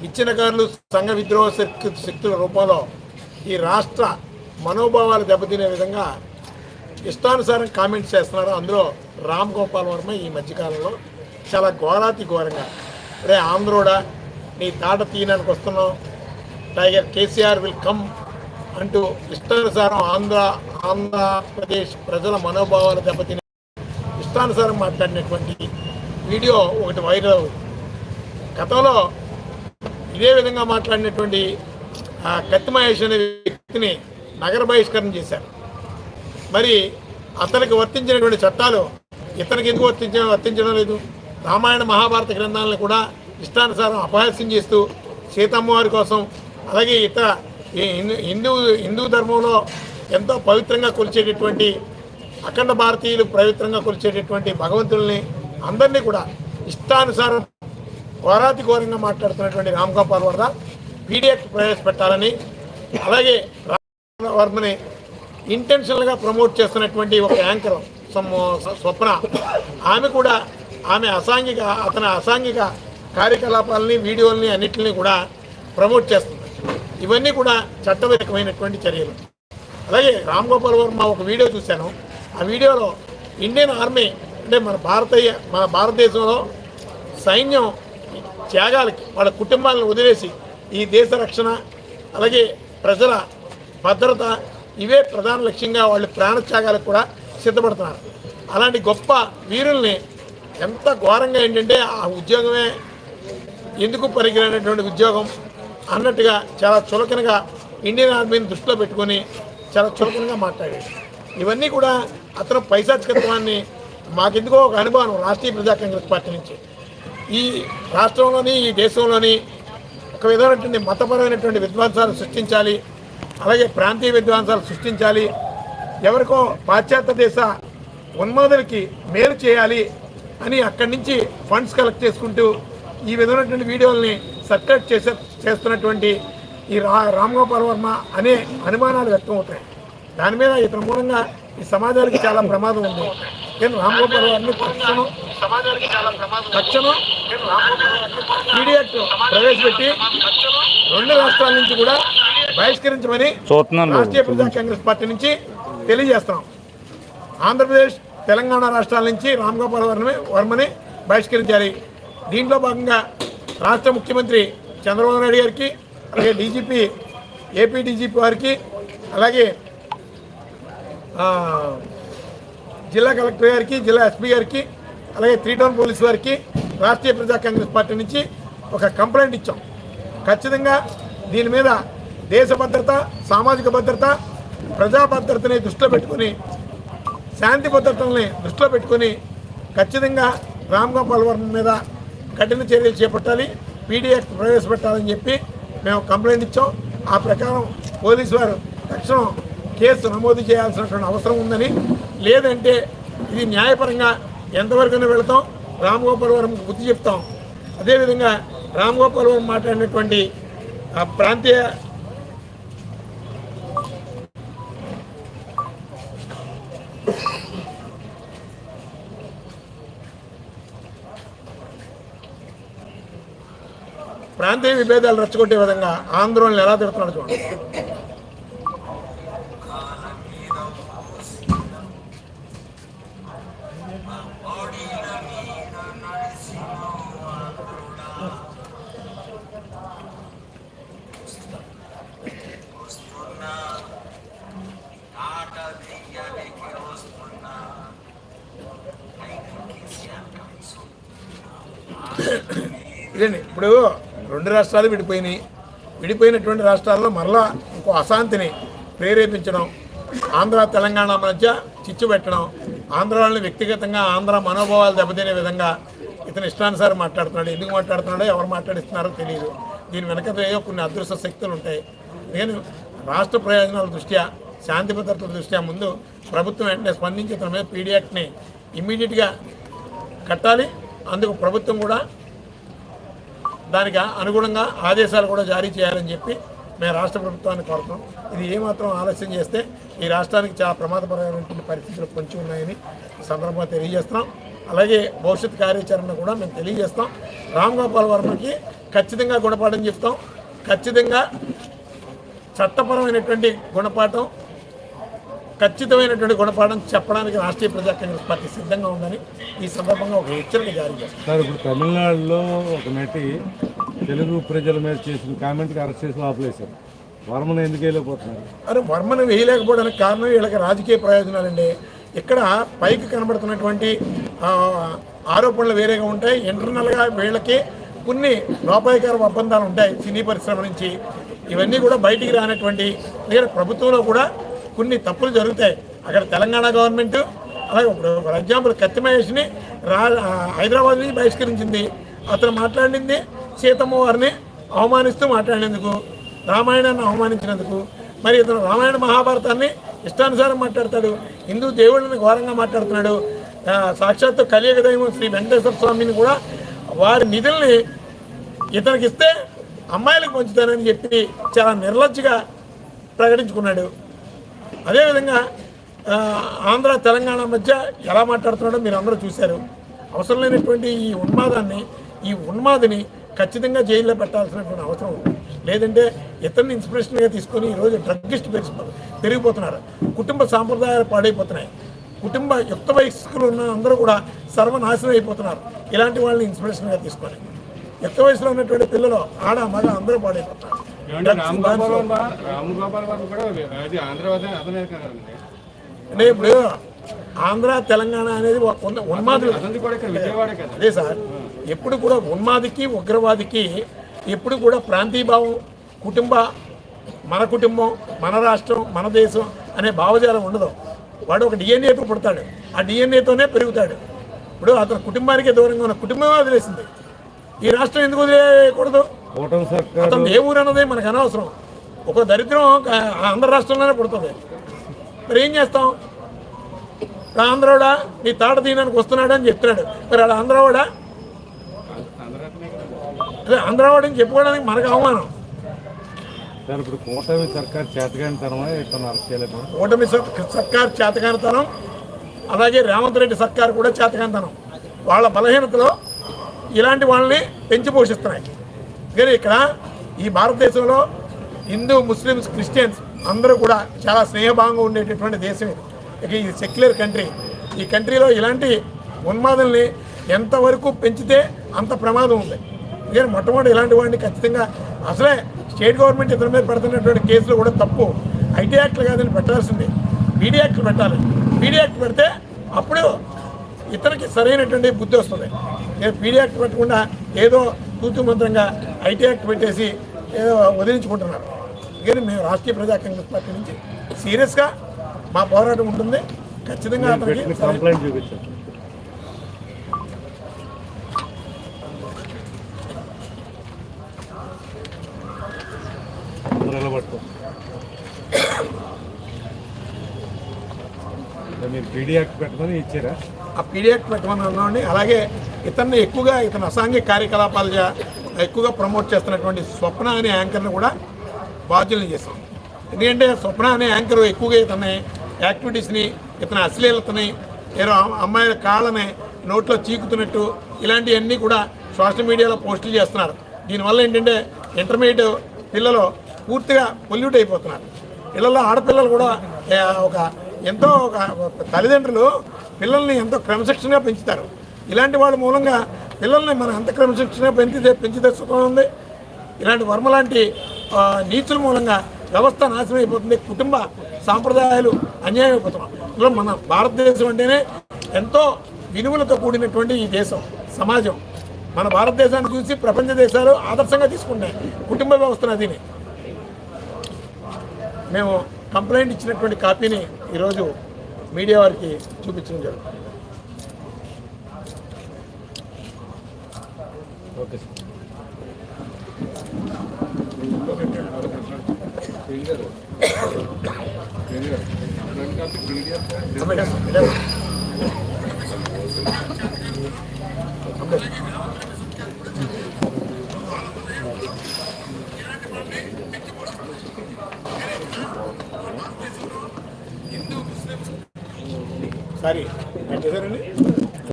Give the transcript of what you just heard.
విచ్ఛిన్నకారులు సంఘ విద్రోహ శక్తి శక్తుల రూపంలో ఈ రాష్ట్ర మనోభావాలు దెబ్బతినే విధంగా ఇష్టానుసారం కామెంట్స్ చేస్తున్నారు. అందులో రామ్ గోపాల్ వర్మ ఈ మధ్యకాలంలో చాలా ఘోరాతి ఘోరంగా. రే ఆంధ్రోడా నీ తాట తీయడానికి వస్తున్నావు. టైగర్ కేసీఆర్ విల్ కమ్ అంటూ ఇష్టానుసారం ఆంధ్ర ఆంధ్రప్రదేశ్ ప్రజల మనోభావాలు దెబ్బతినే ఇష్టానుసారం మాట్లాడినటువంటి వీడియో ఒకటి వైరల్. అవుతుంది గతంలో ఇదే విధంగా మాట్లాడినటువంటి కత్తి మహేష్ అనే వ్యక్తిని నగర బహిష్కరణ చేశారు. మరి అతనికి వర్తించినటువంటి చట్టాలు ఇతనికి ఎందుకు వర్తించ వర్తించడం లేదు? రామాయణ మహాభారత గ్రంథాలను కూడా ఇష్టానుసారం అపహాస్యం చేస్తూ సీతమ్మవారి కోసం అలాగే ఇతర హిందూ హిందూ ధర్మంలో ఎంతో పవిత్రంగా కొలిచేటటువంటి అఖండ భారతీయులు పవిత్రంగా కొలిచేటటువంటి భగవంతుల్ని అందరినీ కూడా ఇష్టానుసారం ఘోరాతి ఘోరంగా మాట్లాడుతున్నటువంటి రామ్ గోపాల్ వర్మ పీడిఎఫ్ ప్రవేశపెట్టాలని అలాగే రామ్ వర్మని ఇంటెన్షనల్గా ప్రమోట్ చేస్తున్నటువంటి ఒక యాంకర్ స్వప్న. ఆమె కూడా ఆమె అసాంఘిక అతని అసాంఘిక కార్యకలాపాలని వీడియోలని అన్నిటిని కూడా ప్రమోట్ చేస్తుంది. ఇవన్నీ కూడా చట్టవిరకమైనటువంటి చర్యలు. అలాగే రామ్ గోపాల్ వర్మ ఒక వీడియో చూశాను. ఆ వీడియోలో ఇండియన్ ఆర్మీ అంటే మన భారతీయ మన భారతదేశంలో సైన్యం త్యాగాలకి వాళ్ళ కుటుంబాలను వదిలేసి ఈ దేశ రక్షణ అలాగే ప్రజల భద్రత ఇవే ప్రధాన లక్ష్యంగా వాళ్ళు ప్రాణత్యాగాలకు కూడా సిద్ధపడుతున్నారు. అలాంటి గొప్ప వీరుల్ని ఎంత ఘోరంగా ఏంటంటే ఆ ఉద్యోగమే ఎందుకు పరిగినటువంటి ఉద్యోగం అన్నట్టుగా చాలా చులకనగా ఇండియన్ ఆర్మీని దృష్టిలో పెట్టుకొని చాలా చులకనగా మాట్లాడాడు ఇవన్నీ కూడా అతను పైశాచికత్వాన్ని మాకెందుకో ఒక అనుభవం రాష్ట్రీయ ప్రజా కాంగ్రెస్ పార్టీ నుంచి ఈ రాష్ట్రంలోని ఈ దేశంలోని ఒక విధమైనటువంటి మతపరమైనటువంటి విద్వాంసాలు సృష్టించాలి అలాగే ప్రాంతీయ విద్వాంసాలు సృష్టించాలి ఎవరికో పాశ్చాత్య దేశ ఉన్మాదులకి మేలు చేయాలి అని అక్కడి నుంచి ఫండ్స్ కలెక్ట్ చేసుకుంటూ ఈ విధమైనటువంటి వీడియోల్ని సర్క్యులేట్ చేసే చేస్తున్నటువంటి ఈ రా రామ్ గోపాల్ వర్మ అనే అనుమానాలు వ్యక్తం అవుతాయి దాని మీద ఇతని మూలంగా ఈ సమాజానికి చాలా ప్రమాదం ఉంది. కానీ రామ్ గోపాల్ వర్మ తక్షణం తక్షణం పీడిఎట్ ప్రవేశపెట్టి రెండు రాష్ట్రాల నుంచి కూడా బహిష్కరించమని రాష్ట్రీయ ప్రజా కాంగ్రెస్ పార్టీ నుంచి తెలియజేస్తాం ఆంధ్రప్రదేశ్ తెలంగాణ రాష్ట్రాల నుంచి రామ్ గోపాల్ వర్మని వర్మని బహిష్కరించాలి. దీంట్లో భాగంగా రాష్ట్ర ముఖ్యమంత్రి చంద్రబాబు నాయుడు గారికి అలాగే డీజీపీ ఏపీ డీజీపీ వారికి అలాగే జిల్లా కలెక్టర్ గారికి జిల్లా ఎస్పీ గారికి అలాగే త్రీ టౌన్ పోలీస్ వారికి రాష్ట్రీయ ప్రజా కాంగ్రెస్ పార్టీ నుంచి ఒక కంప్లైంట్ ఇచ్చాం. ఖచ్చితంగా దీని మీద దేశ భద్రత సామాజిక భద్రత ప్రజా భద్రతని దృష్టిలో పెట్టుకుని శాంతి భద్రతల్ని దృష్టిలో పెట్టుకుని ఖచ్చితంగా రామ్ గోపాల్ వర్మ మీద కఠిన చర్యలు చేపట్టాలి పీడీఎక్ట్ ప్రవేశపెట్టాలని చెప్పి మేము కంప్లైంట్ ఇచ్చాం. ఆ ప్రకారం పోలీసు వారు తక్షణం కేసు నమోదు చేయాల్సినటువంటి అవసరం ఉందని లేదంటే ఇది న్యాయపరంగా ఎంతవరకైనా వెళతాం రామ్ గోపాల్ గుర్తు బుద్ధి చెప్తాం. అదేవిధంగా రామ్ గోపాల్ వర్మ మాట్లాడినటువంటి ఆ ప్రాంతీయ ప్రాంతీయ విభేదాలు రెచ్చగొట్టే విధంగా ఆందోళనలు ఎలా తిడుతున్నాడు చూడండి. ఇదండి. ఇప్పుడు రెండు రాష్ట్రాలు విడిపోయినాయి. విడిపోయినటువంటి రాష్ట్రాల్లో మరలా ఇంకో అశాంతిని ప్రేరేపించడం ఆంధ్ర తెలంగాణ మధ్య చిచ్చు పెట్టడం ఆంధ్ర వాళ్ళని వ్యక్తిగతంగా ఆంధ్ర మనోభావాలు దెబ్బతినే విధంగా ఇతను ఇష్టానుసారం మాట్లాడుతున్నాడు ఎందుకు మాట్లాడుతున్నాడో ఎవరు మాట్లాడిస్తున్నారో తెలియదు దీని వెనక కొన్ని అదృశ్య శక్తులు ఉంటాయి. నేను రాష్ట్ర ప్రయోజనాల దృష్ట్యా శాంతి భద్రతల దృష్ట్యా ముందు ప్రభుత్వం వెంటనే స్పందించి ఇతని మీద పీడియాక్ట్ని ఇమ్మీడియట్గా కట్టాలి. అందుకు ప్రభుత్వం కూడా దానికి అనుగుణంగా ఆదేశాలు కూడా జారీ చేయాలని చెప్పి మేము రాష్ట్ర ప్రభుత్వాన్ని కోరుతాం. ఇది ఏమాత్రం ఆలస్యం చేస్తే ఈ రాష్ట్రానికి చాలా ప్రమాదకరమైనటువంటి పరిస్థితులు పొంచి ఉన్నాయని సందర్భంగా తెలియజేస్తున్నాం. అలాగే భవిష్యత్ కార్యాచరణ కూడా మేము తెలియజేస్తాం. రామ్ గోపాల్ వర్మకి ఖచ్చితంగా గుణపాఠం చెప్తాం. ఖచ్చితంగా చట్టపరమైనటువంటి గుణపాఠం ఖచ్చితమైనటువంటి గుణపాఠం చెప్పడానికి రాష్ట్రీయ ప్రజా కాంగ్రెస్ పార్టీ సిద్ధంగా ఉందని ఈ సందర్భంగా ఒక హెచ్చరిక జారీ చేస్తాం సార్ ఇప్పుడు తమిళనాడులో ఒక నటి తెలుగు ప్రజల మీద చేసిన కామెంట్కి అరెస్ట్ చేసి ఆపలేశారు. వర్మను ఎందుకు వెళ్ళిపోతున్నారు అరే వర్మను వేయలేకపోవడానికి కారణం వీళ్ళకి రాజకీయ ప్రయోజనాలండి. ఇక్కడ పైకి కనబడుతున్నటువంటి ఆరోపణలు వేరేగా ఉంటాయి. ఇంటర్నల్గా వీళ్ళకి కొన్ని లోపాయకార ఒప్పందాలు ఉంటాయి. సినీ పరిశ్రమ నుంచి ఇవన్నీ కూడా బయటికి రానటువంటి లేదా ప్రభుత్వంలో కూడా కొన్ని తప్పులు జరుగుతాయి. అక్కడ తెలంగాణ గవర్నమెంట్ అలాగే ఇప్పుడు ఫర్ ఎగ్జాంపుల్ కత్తి మహేష్ని రా హైదరాబాద్ నుంచి బహిష్కరించింది. అతను మాట్లాడింది సీతమ్మ వారిని అవమానిస్తూ మాట్లాడినందుకు రామాయణాన్ని అవమానించినందుకు. మరి ఇతను రామాయణ మహాభారతాన్ని ఇష్టానుసారం మాట్లాడతాడు. హిందూ దేవుళ్ళని ఘోరంగా మాట్లాడుతున్నాడు. సాక్షాత్తు కలియుగ దైవం శ్రీ వెంకటేశ్వర స్వామిని కూడా వారి నిధుల్ని ఇతనికి ఇస్తే అమ్మాయిలకు పంచుతానని చెప్పి చాలా నిర్లజ్జగా ప్రకటించుకున్నాడు. అదేవిధంగా ఆంధ్ర తెలంగాణ మధ్య ఎలా మాట్లాడుతున్నాడో మీరు అందరూ చూశారు. అవసరం లేనటువంటి ఈ ఉన్మాదాన్ని ఈ ఉన్మాదిని ఖచ్చితంగా జైల్లో పెట్టాల్సినటువంటి అవసరం లేదంటే ఇతన్ని ఇన్స్పిరేషన్గా తీసుకొని ఈరోజు డ్రగ్గిస్ట్ పెరిగి పెరిగిపోతున్నారు. కుటుంబ సాంప్రదాయాలు పాడైపోతున్నాయి. కుటుంబ యుక్త వయస్కులు ఉన్న అందరూ కూడా సర్వనాశనం అయిపోతున్నారు. ఇలాంటి వాళ్ళని ఇన్స్పిరేషన్గా తీసుకొని. యుక్త వయసులో ఉన్నటువంటి పిల్లలు ఆడ మగ అందరూ పాడైపోతున్నారు. రామ్ గోపాల్ వర్మ రామ్ గోపాల్ వర్మ కూడా అది ఆంధ్రవాదే అతనే కదండి అంటే ఇప్పుడు ఆంధ్ర తెలంగాణ అనేది కదా. అదే సార్ ఎప్పుడు కూడా ఉన్మాదికి ఉగ్రవాదికి ఎప్పుడు కూడా ప్రాంతీయభావం కుటుంబ మన కుటుంబం మన రాష్ట్రం మన దేశం అనే భావజాలం ఉండదు. వాడు ఒక డిఎన్ఏతో పుడతాడు. ఆ డిఎన్ఏతోనే పెరుగుతాడు. ఇప్పుడు అతని కుటుంబానికే దూరంగా ఉన్న కుటుంబమే వదిలేసింది. ఈ రాష్ట్రం ఎందుకు వదిలేయకూడదు? అతను ఏ ఊరు అన్నది మనకు అనవసరం. ఒక దరిద్రం ఆంధ్ర రాష్ట్రంలోనే పుడుతుంది. మరి ఏం చేస్తాం? ఆంధ్రోడా నీ తాట తీయడానికి వస్తున్నాడు అని చెప్తున్నాడు. మరి ఆడ ఆంధ్రవాడా? అదే ఆంధ్రవాడని చెప్పుకోవడానికి మనకు అవమానం. ఇప్పుడు కూటమి సర్కార్ ఓటమి సర్- సర్కార్ చేతకానితనం అలాగే రేవంత్ రెడ్డి సర్కార్ కూడా చేతకానితనం వాళ్ళ బలహీనతలో ఇలాంటి వాళ్ళని పెంచి పోషిస్తున్నాయి. కానీ ఇక్కడ ఈ భారతదేశంలో హిందూ ముస్లిమ్స్ క్రిస్టియన్స్ అందరూ కూడా చాలా స్నేహభావంగా ఉండేటటువంటి దేశం ఇది ఇక ఇది సెక్యులర్ కంట్రీ ఈ కంట్రీలో ఇలాంటి ఉన్మాదుల్ని ఎంతవరకు పెంచితే అంత ప్రమాదం ఉంది. మీరు మొట్టమొదటి ఇలాంటి వాడిని ఖచ్చితంగా అసలే స్టేట్ గవర్నమెంట్ ఇతని మీద పెడుతున్నటువంటి కేసులు కూడా తప్పు. ఐటీ యాక్ట్లు కాదని పెట్టాల్సింది. బీడీ యాక్ట్లు పెట్టాలి. బీడీ యాక్ట్ పెడితే అప్పుడు ఇతనికి సరైనటువంటి బుద్ధి వస్తుంది. నేను పీడీ యాక్ట్ పెట్టకుండా ఏదో తూతు మంత్రంగా ఐటీ యాక్ట్ పెట్టేసి ఏదో వదిలించుకుంటున్నారు. కానీ మేము రాష్ట్రీయ ప్రజా కాంగ్రెస్ పార్టీ నుంచి సీరియస్గా మా పోరాటం ఉంటుంది. ఖచ్చితంగా అతనికి సరైన- కంప్లైంట్ చూపించారు అందరూ ఎలా పట్టుకో అంటే మీరు పీడీ యాక్ట్ పెట్టమని ఇచ్చారా? ఆ పీడియాక్ పెట్టమని అన్నామండి. అలాగే ఇతన్ని ఎక్కువగా ఇతను అసాంఘిక కార్యకలాపాలు ఎక్కువగా ప్రమోట్ చేస్తున్నటువంటి స్వప్న అనే యాంకర్ని కూడా బాధ్యులను చేస్తాం ఎందుకంటే స్వప్న అనే యాంకర్ ఎక్కువగా ఇతని యాక్టివిటీస్ని ఇతని అశ్లీలతని ఏదో అమ్మాయిల కాళ్ళని నోట్లో చీకుతున్నట్టు ఇలాంటివన్నీ కూడా సోషల్ మీడియాలో పోస్టులు చేస్తున్నారు. దీనివల్ల ఏంటంటే ఇంటర్మీడియట్ పిల్లలు పూర్తిగా పొల్యూట్ అయిపోతున్నారు. ఇళ్ళల్లో ఆడపిల్లలు కూడా ఒక ఎంతో ఒక తల్లిదండ్రులు పిల్లల్ని ఎంతో క్రమశిక్షణగా పెంచుతారు. ఇలాంటి వాళ్ళ మూలంగా పిల్లల్ని మనం ఎంత క్రమశిక్షణగా పెంచితే పెంచితే సుఖం ఉంది? ఇలాంటి వర్మ లాంటి నీచుల మూలంగా వ్యవస్థ నాశనం అయిపోతుంది కుటుంబ సాంప్రదాయాలు అన్యాయం అయిపోతున్నాం మన భారతదేశం అంటేనే ఎంతో విలువలతో కూడినటువంటి ఈ దేశం సమాజం. మన భారతదేశాన్ని చూసి ప్రపంచ దేశాలు ఆదర్శంగా తీసుకుంటాయి కుటుంబ వ్యవస్థను అదిని. మేము కంప్లైంట్ ఇచ్చినటువంటి కాపీని ఈరోజు మీడియా వారికి చూపించడం జరుగుతుంది. Okay sir.